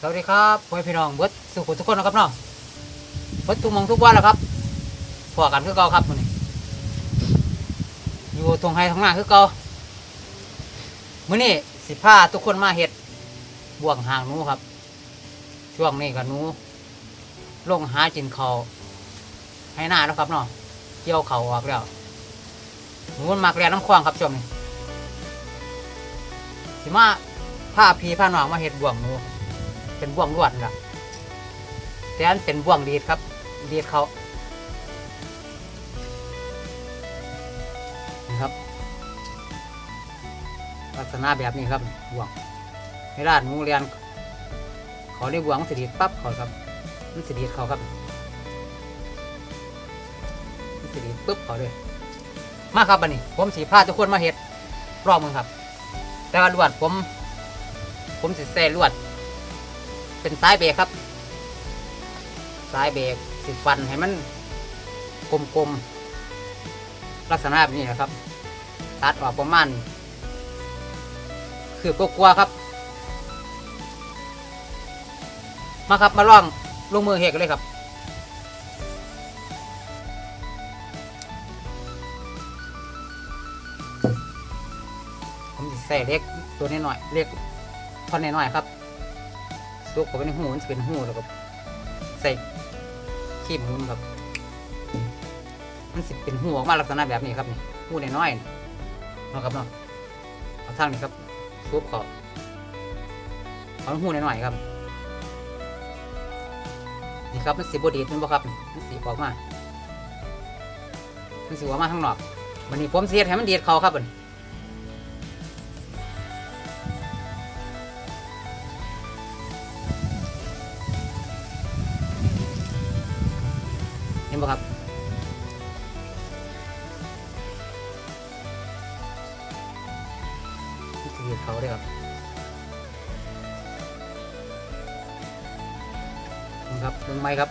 สวัสดีครับพ่อพี่น้องเบิร์ดสุขุทุกคนนะครับเนาะเบิร์ดทุกมองทุกวันแล้วครับพอกันคือเก่าครับมื้อนี้อยู่ตรงไฮทางหน้าคือเก่ามื้อนี้สิพาทุกคนมาเฮ็ดบ่วงหางหนูครับ ช่วงนี้กับหนูลงหาจินเขาให้หน้าแล้วครับเนาะเกี่ยวเขาออกแล้วหนูมันมักเรียนน้ำควางครับช่วงนี้สิมาพาพี่พาหนองมาเฮ็ดบ่วงหนู เป็นบ่วงลวดนี่ล่ะแต่อันเป็นบ่วงดีดครับ ดีดเขานี่ครับ ลักษณะแบบนี้ครับบ่วงเวลาหนูเรียนเขาได้บ่วงสิดีดปั๊บเขาครับมันสิดีดเขาครับมันสิดีดปุ๊บเขาเลยมาครับอันนี้ ผมสีพาทุกคนมาเห็ดรอบมึงครับ แต่ว่าลวดผม ผมสิใส่ลวด เป็นสายเบรกครับ สายเบรกสิฟันให้มันกลมๆลักษณะแบบนี้นะครับ ตัดออกประมาณคือกลัวครับ มาครับมาลองลงมือเฮกกันเลยครับผมจะใส่เล็กตัวนี้หน่อยเล็กท่อนน้อยครับ ซุกเข้าไปในหูมันเป็นหูแล้วก็ใส่ขี้หมุนครับมันสิเป็นหูออกมาลักษณะแบบนี้ครับนี่หูน้อยๆนี่เนะครับเนาะเอาทางนี้ครับซุกเขาเอาหูน้อยๆครับนี่ครับมันสีบดีดมันบ่ครับมันสีออกมามันสีออกมาข้างนอกวันนี้ผมเสียให้มันเดียดเขาครับบัด นี้เห็นปะครับนี่คือเขาเลยครับนี่ครับลงไม้ครับ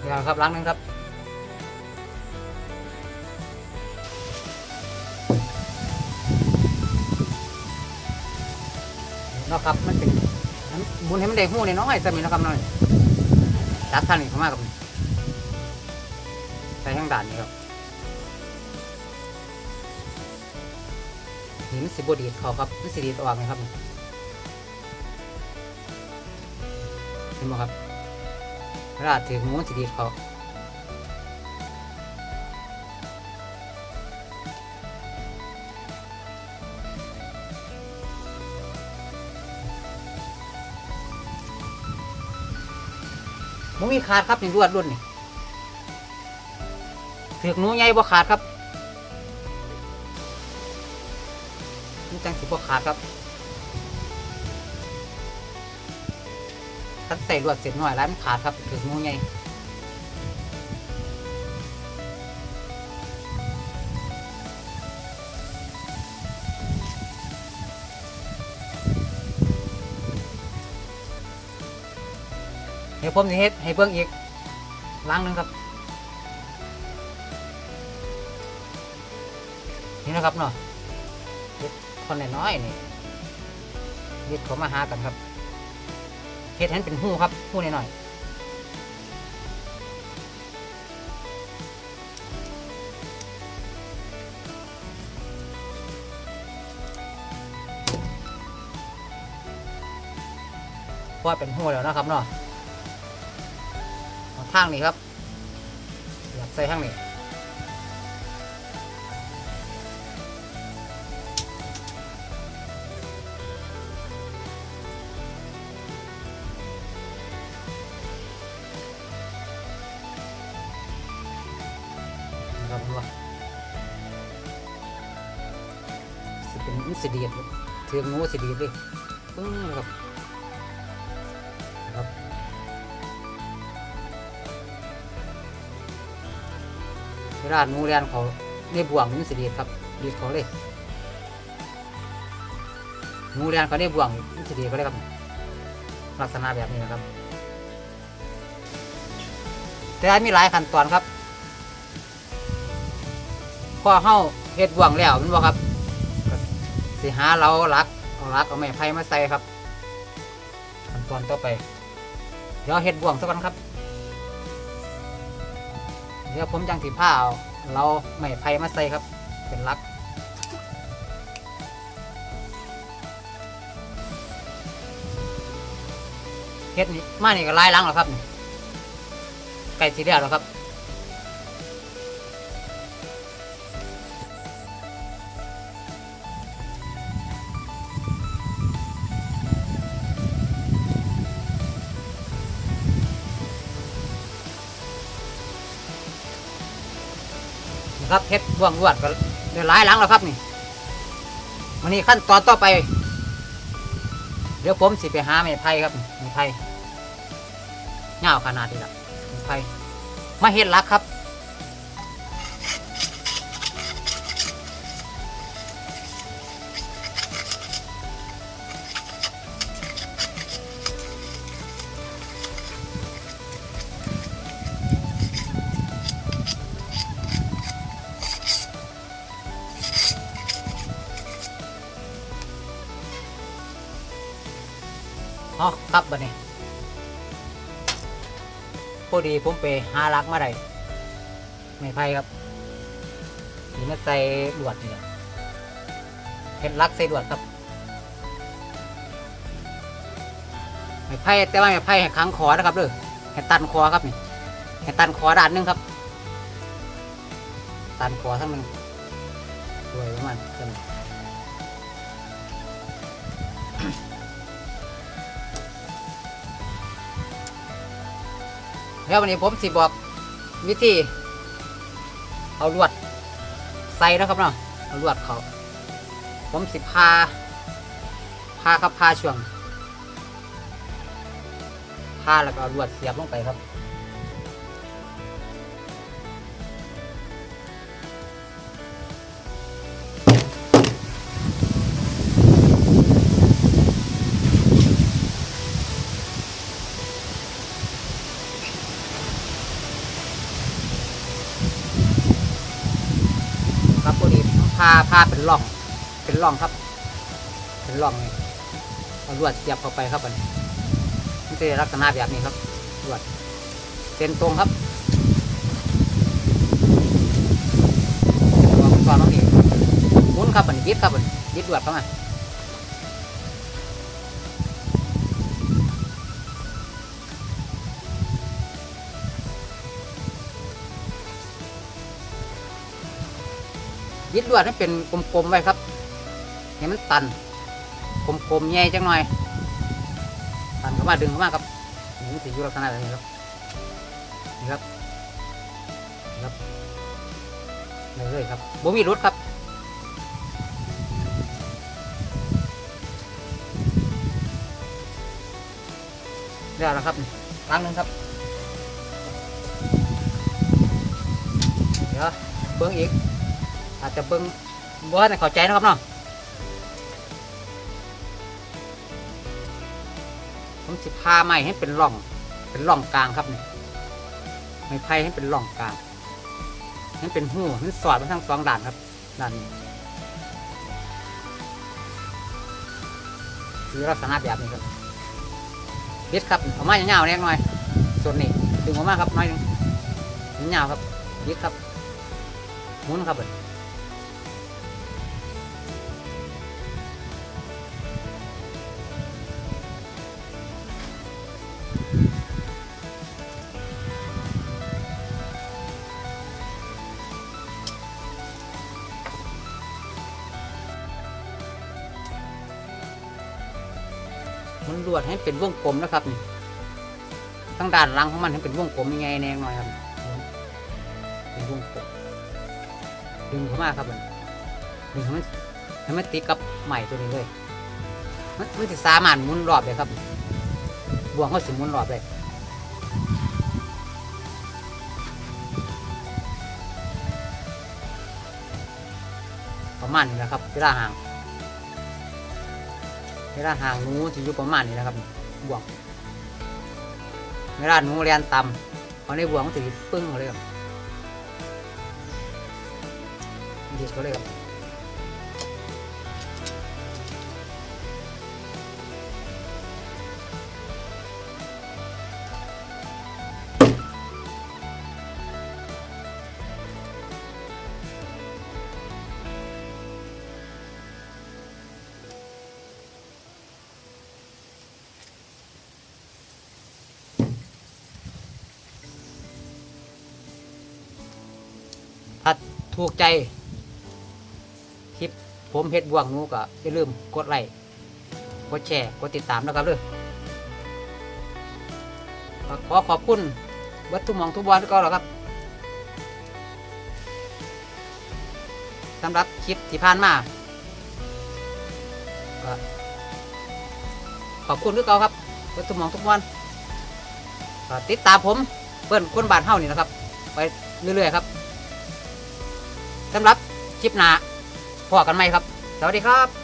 เดี๋ยวครับล้างหนึงครับ เนาะครับ มันเป็นบุญให้มันได้หู้น้อยๆสมิเนะครับน้อยจับท่านนี่เข้ามาครับใส่ข้างด่านนี่ครับนี่มันสิบดีดเขาครับมันสิดีดออกไหมครับเห็นไหมครับเวลาถือหูมันสิดีดเขา มันมีขาดครับนี่รวดรุ่นนี่ถือหนูใหญ่บ่ขาดครับนี่จังสิบ่ขาดครับถ้าใส่รวดเสร็จหน่อยแล้วมันขาดครับถือหนูใหญ่ ดี๋ยวผมจะเฮ็ดให้เบิ่งอีกล้างหนึงครับ นี่นะครับเนาะเฮ็ดคนน้อยๆนี่ยึดเขามาหากันครับเฮ็ดให้มันเป็นหู้ครับหู้น้อยๆว่าเป็นหูแล้วนะครับเนาะ เอางนี้ครับอยากใส่ทางนี้ครับว่าสิเป็นสิเดียดเทืองงูสิเดียดเลยปึ้งครับ ลาหนูเรียนเขาในบ่วงมันสิเดียดครับเดียดเขาเลยหนูเรียนเขาในบ่วงมันสิเดียดเขาเลยครับ ลักษณะแบบนี้นะครับ แต่อันมีหลายขั้นตอนครับพอเฮาเฮ็ดบ่วงแล้วมันบ่ครับสิหาเราลักเอาลักเอาไม้ไผ่มาใส่ครับขั้นตอนต่อไป เดี๋ยวเฮ็ดบ่วงสักก่อนครับ เดี๋ยวผมจังสิผ้าเอาเราไม่ไผ่มาใส่ครับ เป็นลักเฮ็ดนี่มานี่ก็ลายล้างแล้วครับไก่สีเดียวแล้วครับ ครับเฮ็ดบ่วงรวดก็เดี๋ยวหลายหลังแล้วครับนี่วันนี้ขั้นตอนต่อไป เดี๋ยวผมสิไปหาไม้ไผ่ครับไม้ไผ่ยาขนาดนี้ละไม้ไผ่มาเฮ็ดลักครับ อ๋อครับบัดนี้พอดีผมไปหาลักมาได้ไม่ไพ่ครับสีมาใส่ลวดนี่แหละเห็ดลักใส่ลวดครับไม่ไพ่แต่ว่าไม่ไพ่ให้ขังคอนะครับเด้อให้ตันคอครับนี่ให้ตันคอด้านหนึงครับ ตันคอทั้งหนึงด้วยประมาณจัง แล้ววันนี้ผมสิบอกวิธี เอาลวดใส่นะครับเนาะเอาลวดเขา ผมสิพา พาครับพาช่วงพาแล้วก็ลวดเสียบลงไปครับาเป็นร่อง เป็นร่องครับ เป็นร่องนี่เอาลวดเสียบเข้าไปครับอันนี้มันจะลักษณะแบบนี้ครับลวดเส้นตรงครับวางก่อนน้องนี่หมุนครับอันนี้ยึดครับอันยึดลวดเข้ามา ยึดลวดให้เป็นกลมๆไว้ครับให้มันตันกลมๆใหญ่จังหน่อยตันเข้ามาดึงเข้ามาครับนี่สิอยู่ลักษณะแบบนี้ครับนี่ครับนี่ครับเรื่อยครับบ่มีรุดครับเรียบแล้วครับล้งหนึ่งครับเดี๋ยวเบิ้งอีก อาจจะเบิ้งบ่ให้เข้าใจนะครับเนาะผมสิพาไม้ให้เป็นร่อง เป็นร่องกลางครับนี่ไม้ไผ่ให้เป็นร่องกลางให้เป็นหู้ให้สอดมาทั้งสองด้านครับด้านนี้คือลักษณะแบบนี้ครับเบิดครับเอาไม้ยาๆเล็กน่อย ส่วนนี้ดึงออกมาครับน้อยหนึงยาๆครับเบิดครับหมุนครับเมันลวดให้เป็นวงกลมนะครับนี่ทั้งด้านหลังของมันให้เป็นวงกลมยังไงแนงหน่อยครับ เป็นวงกลมดึงเข้ามาครับมันดึงให้มันให้มันติดกับใหม่ตัวนี้เลยมันมันจะสามารถหมุนรอบเลยครับบ่วงเขาสิหมุนรอบเลยประมาณนี้แหละครับเวลาห่าง วลาห่างหนูจะอยู่ประมาณนี้นะครับบ่วงเวลาหนูเรียนต่ำเขาในบ่วงมันจะปึ้งเลยครับดีก็เลยครับ ถูกใจ คลิปผมเพชรบวงนูก็อย่าลืมกดไลค์กดแชร์กดติดตามนะครับเด้อขอขอบคุณวัตถุมองทุกวันก็แล้วครับสำหรับคลิปที่ผ่านมาก็ขอบคุณทุกเก่าครับวัตถุมองทุกวันติดตามผมเพื่อนคนบ้านเฮานี่นะครับ ไปเรื่อยๆครับ สำหรับคลิปหน้าพอกันไหมครับ สวัสดีครับ